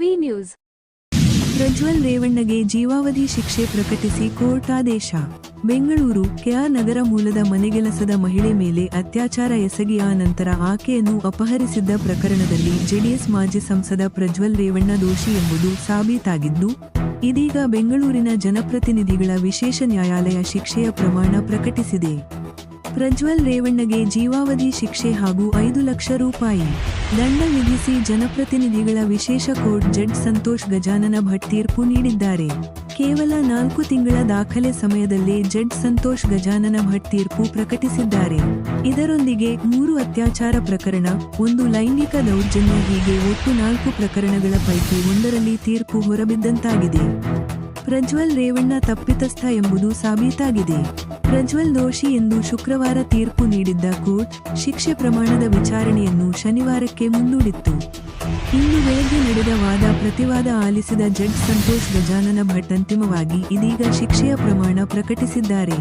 V news. Prajwal ರೇವಣ್ಣಗೆ ಜೀವಾವಧಿ ಶಿಕ್ಷೆ ಪ್ರಕಟಿಸಿ ಕೋರ್ಟ್ ಆದೇಶ ಬೆಂಗಳೂರು ಕೆಆರ್ ನಗರ ಮೂಲದ ಮನೆಗೆಲಸದ ಮಹಿಳೆ ಮೇಲೆ ಅತ್ಯಾಚಾರ ಎಸಗಿಯ ನಂತರ ಆಕೆಯನ್ನು ಅಪಹರಿಸಿದ್ದ ಪ್ರಕರಣದಲ್ಲಿ ಜೆಡಿಎಸ್ ಮಾಜಿ ಸಂಸದ ಪ್ರಜ್ವಲ್ ರೇವಣ್ಣ ದೋಷಿ ಎಂಬುದು ಸಾಬೀತಾಗಿದ್ದು, ಇದೀಗ ಬೆಂಗಳೂರಿನ ಜನಪ್ರತಿನಿಧಿಗಳ ವಿಶೇಷ ನ್ಯಾಯಾಲಯ ಶಿಕ್ಷೆಯ ಪ್ರಮಾಣ ಪ್ರಕಟಿಸಿದೆ. ಪ್ರಜ್ವಲ್ ರೇವಣ್ಣಗೆ ಜೀವಾವಧಿ ಶಿಕ್ಷೆ ಹಾಗೂ ಐದು ಲಕ್ಷ ರೂಪಾಯಿ. ದಂಡ ವಿಧಿಸಿ ಜನಪ್ರತಿನಿಧಿಗಳ ವಿಶೇಷ ಕೋರ್ಟ್ ಜಡ್ಜ್ ಸಂತೋಷ್ ಗಜಾನನ ಭಟ್ ತೀರ್ಪು ನೀಡಿದ್ದಾರೆ. ಕೇವಲ ನಾಲ್ಕು ತಿಂಗಳ ದಾಖಲೆ ಸಮಯದಲ್ಲಿ ಜಡ್ಜ್ ಸಂತೋಷ್ ಗಜಾನನ ಭಟ್ ತೀರ್ಪು ಪ್ರಕಟಿಸಿದ್ದಾರೆ. ಇದರೊಂದಿಗೆ ಮೂರು ಅತ್ಯಾಚಾರ ಪ್ರಕರಣ, ಒಂದು ಲೈಂಗಿಕ ದೌರ್ಜನ್ಯ ಹೀಗೆ ಒಟ್ಟು ನಾಲ್ಕು ಪ್ರಕರಣಗಳ ಪೈಕಿ ಒಂದರಲ್ಲಿ ತೀರ್ಪು ಹೊರಬಿದ್ದಂತಾಗಿದೆ. ಪ್ರಜ್ವಲ್ ರೇವಣ್ಣ ತಪ್ಪಿತಸ್ಥ ಎಂಬುದು ಸಾಬೀತಾಗಿದೆ. ಪ್ರಜ್ವಲ್ ದೋಷಿ ಎಂದು ಶುಕ್ರವಾರ ತೀರ್ಪು ನೀಡಿದ್ದ ಕೋರ್ಟ್ ಶಿಕ್ಷೆ ಪ್ರಮಾಣದ ವಿಚಾರಣೆಯನ್ನು ಶನಿವಾರಕ್ಕೆ ಮುಂದೂಡಿತ್ತು. ಇಂದು ಬೆಳಗ್ಗೆ ನಡೆದ ವಾದ ಪ್ರತಿವಾದ ಆಲಿಸಿದ ಜಡ್ಜ್ ಸಂತೋಷ್ ಗಜಾನನ ಭಟ್ ಅಂತಿಮವಾಗಿ ಇದೀಗ ಶಿಕ್ಷೆಯ ಪ್ರಮಾಣ ಪ್ರಕಟಿಸಿದ್ದಾರೆ.